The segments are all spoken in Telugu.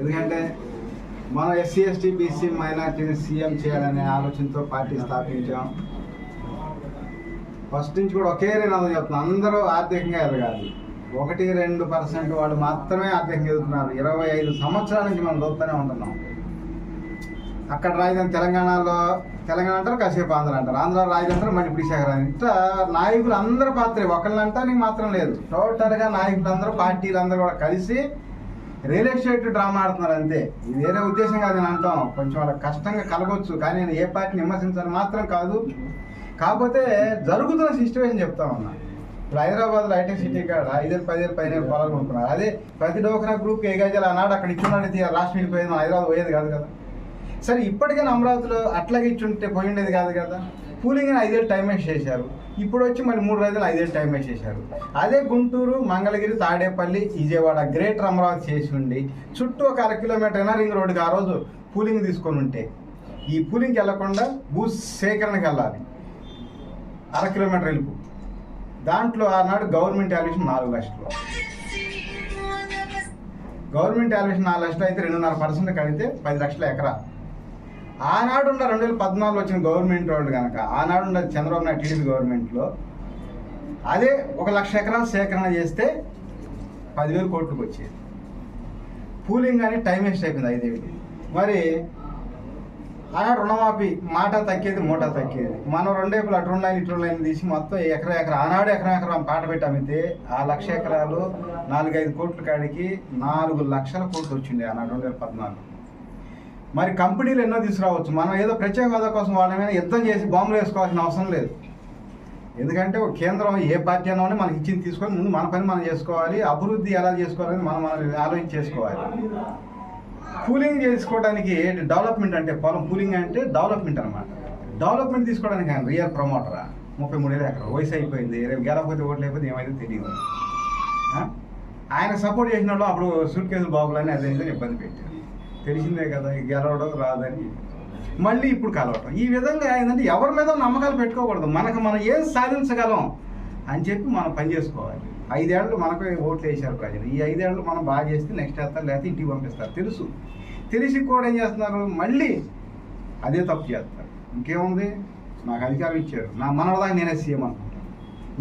ఎందుకంటే మనం ఎస్సీ ఎస్టీ బీసీ మైనార్టీని సీఎం చేయాలనే ఆలోచనతో పార్టీ స్థాపించాం. ఫస్ట్ నుంచి కూడా ఒకే నినాదం చెప్తున్నాం అందరూ ఆర్థికంగా ఎదగాలి. ఒకటి రెండు పర్సెంట్ వాళ్ళు మాత్రమే ఆర్థికంగా ఎదుగుతున్నారు. ఇరవై ఐదు సంవత్సరాల నుంచి మనం చూస్తూనే ఉంటున్నాం. అక్కడ రాజధాని తెలంగాణలో తెలంగాణ అంటారు కాసేపు ఆంధ్ర అంటారు. ఆంధ్ర రాజధాని అంటారు మళ్ళీ విశాఖరాజు ఇట్లా నాయకులు అందరూ పాత్రే ఒకళ్ళని నీకు మాత్రం లేదు. టోటల్గా నాయకులు అందరూ పార్టీలు అందరూ కూడా కలిసి రియల్ ఎస్టేట్ డ్రామా ఆడుతున్నారు అంతే. ఇది వేరే ఉద్దేశం కాదు నేను అంటాం. కొంచెం వాళ్ళకి కష్టంగా కలగొచ్చు. కానీ నేను ఏ పార్టీని విమర్శించాలని మాత్రం కాదు. కాకపోతే జరుగుతున్న సిచ్యువేషన్ చెప్తా ఉన్నా. ఇప్పుడు హైదరాబాద్ హైటెక్ సిటీ కాడ ఐదేళ్ళు పదివేలు పదిహేను పొలాలు కొనుక్కున్నారు అదే ప్రతి డోకరా గ్రూప్ ఏ గజాలు అన్నాడు అక్కడ ఇచ్చున్నాడు రాష్ట్రం వెళ్ళిపోయేది మన హైదరాబాద్ పోయేది కాదు కదా. సరే ఇప్పటికైనా అమరావతిలో అట్లాగే ఇచ్చుంటే పోయి ఉండేది కాదు కదా. కూలింగ్ ఐదేళ్ళు టైం వేస్ట్ చేశారు. ఇప్పుడు వచ్చి మళ్ళీ మూడు రోజులు ఐదేళ్ళు టైం వేస్ట్ చేశారు. అదే గుంటూరు మంగళగిరి తాడేపల్లి విజయవాడ గ్రేటర్ అమరావతి చేసి ఉండి చుట్టూ ఒక అర కిలోమీటర్ అయినా రింగ్ రోడ్డుకి ఆ రోజు పూలింగ్ తీసుకొని ఉంటే ఈ పూలింగ్కి వెళ్ళకుండా భూ సేకరణకి వెళ్ళాలి. అర కిలోమీటర్ వెళ్ళిపో. దాంట్లో ఆనాడు గవర్నమెంట్ వాల్యుయేషన్ నాలుగు లక్షలు. గవర్నమెంట్ వాల్యుయేషన్ నాలుగు లక్షలు అయితే రెండున్నర పర్సెంట్ కడితే పది లక్షల ఎకరా. ఆనాడు ఉన్న రెండు వేల పద్నాలుగులో వచ్చిన గవర్నమెంట్ వాళ్ళు కనుక ఆనాడు ఉన్న చంద్రబాబు నాయుడు టీడీపీ గవర్నమెంట్లో అదే ఒక లక్ష ఎకరాలు సేకరణ చేస్తే పదివేల కోట్లకు వచ్చేది. పూలింగ్ అని టైం వేస్ట్ అయిపోయింది ఐదేళ్ళకి మరి ఆనాడు రుణమాఫీ మాట తక్కేది మూట తక్కేది మనం రెండేపులు అటు లైన్ ఇటు లైన్ తీసి మొత్తం ఎకరా ఎకరా ఆనాడు ఎకరా ఎకరం పాట పెట్టామైతే ఆ లక్ష ఎకరాలు నాలుగైదు కోట్ల కాడికి నాలుగు లక్షల కోట్లు వచ్చింది ఆనాడు రెండు వేల పద్నాలుగు. మరి కంపెనీలు ఎన్నో తీసుకురావచ్చు. మనం ఏదో ప్రత్యేక హోదా కోసం వాళ్ళ మీద యుద్ధం చేసి బాంబులు వేసుకోవాల్సిన అవసరం లేదు. ఎందుకంటే కేంద్రం ఏ పార్టీ అన్నా మనకి ఇచ్చింది తీసుకొని ముందు మన పని మనం చేసుకోవాలి. అభివృద్ధి ఎలా చేసుకోవాలని మనం మనం ఆలోచించి చేసుకోవాలి. పూలింగ్ చేసుకోవడానికి డెవలప్మెంట్ అంటే పొలం. పూలింగ్ అంటే డెవలప్మెంట్ అనమాట డెవలప్మెంట్ తీసుకోవడానికి ఆయన రియల్ ప్రమోటరా? ముప్పై మూడేళ్ళు ఎక్కడ? వయసు అయిపోయింది. రేపు గెలకపోతే ఓట్లు అయిపోతే ఏమైతే తెలియదు ఆయన సపోర్ట్ చేసిన వాళ్ళు అప్పుడు సూట్ కేసులు బాగులని అదే ఇదని ఇబ్బంది పెట్టారు. తెలిసిందే కదా గెలవడం రాదని. మళ్ళీ ఇప్పుడు కలవటం. ఈ విధంగా ఏంటంటే ఎవరి మీద నమ్మకాలు పెట్టుకోకూడదు. మనకు మనం ఏం సాధించగలం అని చెప్పి మనం పని చేసుకోవాలి. ఐదేళ్ళు మనకు ఓట్లు వేసారు ప్రజలు. ఈ ఐదేళ్ళు మనం బాగా చేస్తే నెక్స్ట్ వేస్తారు లేకపోతే ఇంటికి పంపిస్తారు. తెలుసు. తెలిసి కూడా ఏం చేస్తున్నారు? మళ్ళీ అదే తప్పు చేస్తారు. ఇంకేముంది? నాకు అధికారం ఇచ్చారు. నా మనవదాకా నేనే సీఎం అనుకుంటాను.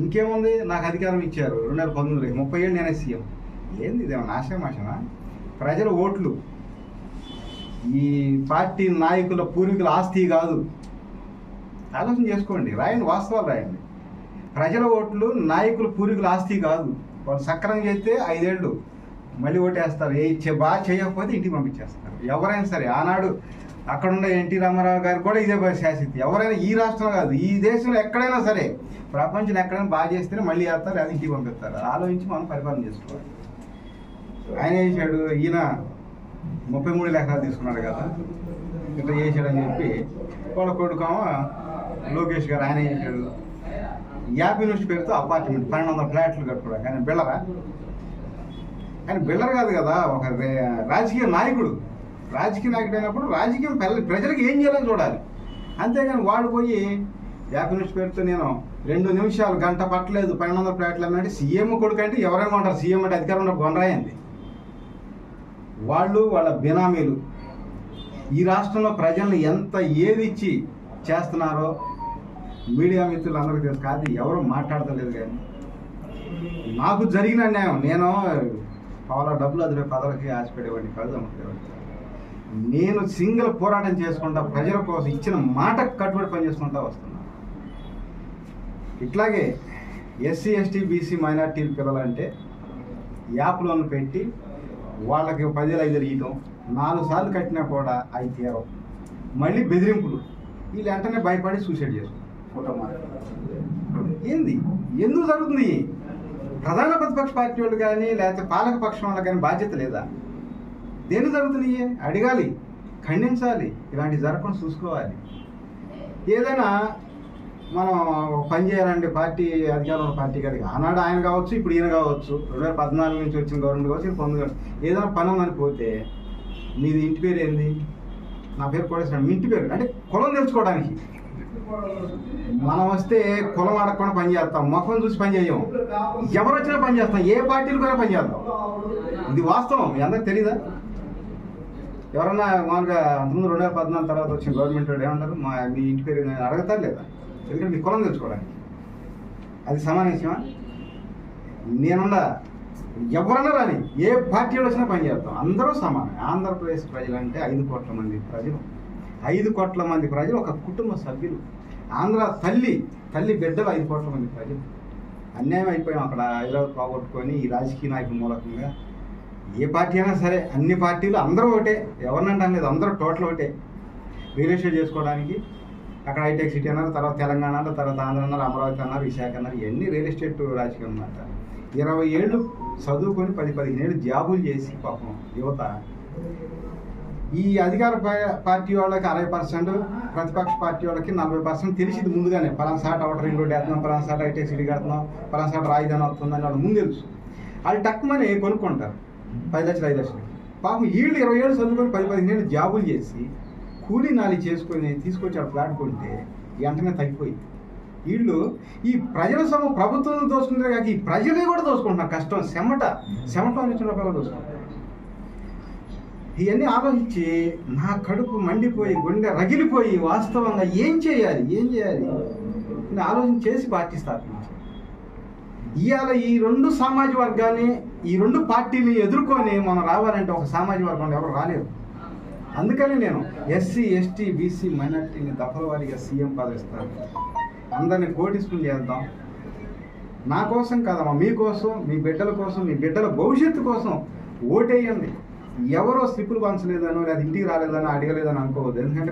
ఇంకేముంది? నాకు అధికారం ఇచ్చారు. రెండు వేల పంతొమ్మిది ముప్పై ఏళ్ళు నేనే సీఎం. ఏంది ఇదేమో ఆశయమాషనా ప్రజల ఓట్లు. ఈ పార్టీ నాయకుల పూర్వీకుల ఆస్తి కాదు. ఆలోచన చేసుకోండి రాయండి వాస్తవాలు రాయండి. ప్రజల ఓట్లు నాయకుల పూర్వీకుల ఆస్తి కాదు. వాళ్ళు సక్రమం చేస్తే ఐదేళ్ళు మళ్ళీ ఓటేస్తారు. ఏ బాగా చేయకపోతే ఇంటికి పంపించేస్తారు. ఎవరైనా సరే ఆనాడు అక్కడున్న ఎన్టీ రామారావు గారు కూడా ఇదే శాసితి ఎవరైనా ఈ రాష్ట్రం కాదు ఈ దేశంలో ఎక్కడైనా సరే ప్రపంచంలో ఎక్కడైనా బాగా చేస్తేనే మళ్ళీ వేస్తారు అది ఇంటికి పంపిస్తారు. ఆలోచించి మనం పరిపాలన చేసుకోవాలి. ఆయన చేశాడు? ఈయన ముప్పై మూడు ఎకరాలు తీసుకున్నాడు కదా. ఇట్లా చేశాడని చెప్పి వాళ్ళ కొడుకేమో లోకేష్ గారు ఆయన చేశాడు? యాభై నుంచి పేరుతో అపార్ట్మెంట్ పన్నెండు వందల ఫ్లాట్లు కట్టుకోవడం కానీ బిళ్ళరా కానీ బిల్లర్ కాదు కదా ఒక రాజకీయ నాయకుడు. రాజకీయ నాయకుడు అయినప్పుడు రాజకీయం ప్రజలకు ఏం చేయాలని చూడాలి. అంతేగాని వాడు పోయి యాభై నుంచి పేరుతో నేను రెండు నిమిషాలు గంట పట్టలేదు పన్నెండు వందల ఫ్లాట్లు అన్నట్టు సీఎం కొడుకు అంటే ఎవరైనా ఉంటారు. సీఎం అంటే అధికారంలో ఉన్న గొనరాయింది వాళ్ళు వాళ్ళ బినామీలు. ఈ రాష్ట్రంలో ప్రజల్ని ఎంత ఏది ఇచ్చి చేస్తున్నారో మీడియా మిత్రులు అందరికీ తెలుసు. కాదు ఎవరు మాట్లాడతలేదు కానీ. నాకు జరిగిన న్యాయం నేను పావుల డబ్బులు అది పదవికి ఆశపడేవాడిని కాదు అమ్ముకునేవాడిని నేను సింగిల్ పోరాటం చేసుకుంటా ప్రజల కోసం ఇచ్చిన మాటకు కట్టుబడి పనిచేసుకుంటా వస్తున్నా. ఇట్లాగే ఎస్సీ ఎస్టీ బీసీ మైనార్టీల పిల్లలంటే యాప్లోను పెట్టి వాళ్ళకి పదివేలు ఐదు ఇవ్వడం నాలుగు సార్లు కట్టినా కూడా అవి తీరవు. మళ్ళీ బెదిరింపులు. వీళ్ళు వెంటనే భయపడి సూసైడ్ చేసుకుంటారు ఫోటో మాట ఏంది? ఎందుకు జరుగుతుంది? ప్రధాన ప్రతిపక్ష పార్టీ వాళ్ళు కానీ లేకపోతే పాలక పక్షం వాళ్ళకి కానీ బాధ్యత లేదా? దేని జరుగుతున్నాయి అడగాలి. ఖండించాలి. ఇలాంటివి జరగకుండా చూసుకోవాలి. ఏదైనా మనం పని చేయాలంటే పార్టీ అధికారంలో పార్టీ కాదు. ఆనాడు ఆయన కావచ్చు ఇప్పుడు ఈయన కావచ్చు రెండు వేల పద్నాలుగు నుంచి వచ్చిన గవర్నమెంట్ కావచ్చు ఇప్పుడు పొందు ఏదైనా పని ఉందని పోతే మీది ఇంటి పేరు ఏంది? నా పేరు కోటేశ్వరం మీ ఇంటి పేరు అంటే కులం తెలుసుకోవడానికి. మనం వస్తే కులం అడగకుండా పని చేస్తాం ముఖం చూసి పని చేయం. ఎవరు వచ్చినా పని చేస్తాం ఏ పార్టీలు కూడా పని చేస్తాం. ఇది వాస్తవం మీ అందరికి తెలీదా? ఎవరన్నా మామూలుగా అంతకుముందు రెండు వేల పద్నాలుగు తర్వాత వచ్చిన గవర్నమెంట్ వాడు ఏమంటారు? మా మీ ఇంటి పేరు అడగతారు లేదా? ఎందుకంటే మీ కులం తెచ్చుకోవడానికి. అది సమాన విషయమా నేనుండా ఎవరన్నా రాని ఏ పార్టీలో వచ్చినా పని చేస్తాం. అందరూ సమానం. ఆంధ్రప్రదేశ్ ప్రజలంటే ఐదు కోట్ల మంది ప్రజలు. ఐదు కోట్ల మంది ప్రజలు ఒక కుటుంబ సభ్యులు. ఆంధ్ర తల్లి తల్లి బిడ్డలు ఐదు కోట్ల మంది ప్రజలు. అన్యాయం అయిపోయాం అక్కడ. హైదరాబాద్ పోగొట్టుకొని ఈ రాజకీయ నాయకుల మూలకంగా. ఏ పార్టీ అయినా సరే అన్ని పార్టీలు అందరూ ఒకటే. ఎవరినంటాం లేదు అందరూ టోటల్ ఒకటే. రియల్ ఎస్టేట్ చేసుకోవడానికి అక్కడ హైటెక్ సిటీ అన్నారు తర్వాత తెలంగాణ అన్నారు తర్వాత ఆంధ్ర అన్నారు అమరావతి అన్నారు విశాఖ అన్నారు ఇవన్నీ రియల్ ఎస్టేట్ రాజకీయం అన్నమాట. ఇరవై ఏళ్ళు చదువుకొని పది పదిహేను ఏళ్ళు జాబులు చేసి పాపం యువత. ఈ అధికార పార్టీ వాళ్ళకి అరవై పర్సెంట్ ప్రతిపక్ష పార్టీ వాళ్ళకి నలభై పర్సెంట్ తెలిసింది ముందుగానే. పలానా సాట్ అవుటర్ రింగ్ రోడ్ వేస్తున్నాం పలానా సాట్ హైటెక్ సిటీ కడుతున్నాం పలానా సాట్ రాజధాని వస్తుందని వాళ్ళు ముందు తెలుసు. వాళ్ళు టక్కుమని కొనుక్కుంటారు. పది లక్షలు ఐదు లక్షలు. పాపం వీళ్ళు ఇరవై ఏళ్ళు చదువుకొని పది పదిహేను ఏళ్ళు జాబులు చేసి కూలీ నాలి చేసుకొని తీసుకొచ్చి ఆ ఫ్లాట్ కొంటే వెంటనే తగ్గిపోయింది. వీళ్ళు ఈ ప్రజల సమ ప్రభుత్వం దోసుకుంటారు కాక ఈ ప్రజలే కూడా దోసుకుంటున్నారు కష్టం. చెమట చెమట నుంచి రూపాయలు దోసుకుంటారు ఇవన్నీ ఆలోచించి నా కడుపు మండిపోయి గుండె రగిలిపోయి వాస్తవంగా ఏం చేయాలి? ఏం చేయాలి? అని ఆలోచన చేసి పార్టీ స్థాపించారు. ఇవాళ ఈ రెండు సామాజిక వర్గాన్ని ఈ రెండు పార్టీని ఎదుర్కొని మనం రావాలంటే ఒక సామాజిక వర్గం ఎవరు రాలేదు అందుకని నేను ఎస్సీ ఎస్టీ బీసీ మైనార్టీని దఫల వారిగా సీఎం పదవిస్తాను. అందరిని కోటిస్కుని చేద్దాం. నా కోసం కాదమ్మా మీకోసం మీ బిడ్డల కోసం మీ బిడ్డల భవిష్యత్తు కోసం ఓటేయండి. ఎవరో స్లిప్పులు పంచలేదనో లేదా ఇంటికి రాలేదని అడగలేదని అనుకోవద్దు. ఎందుకంటే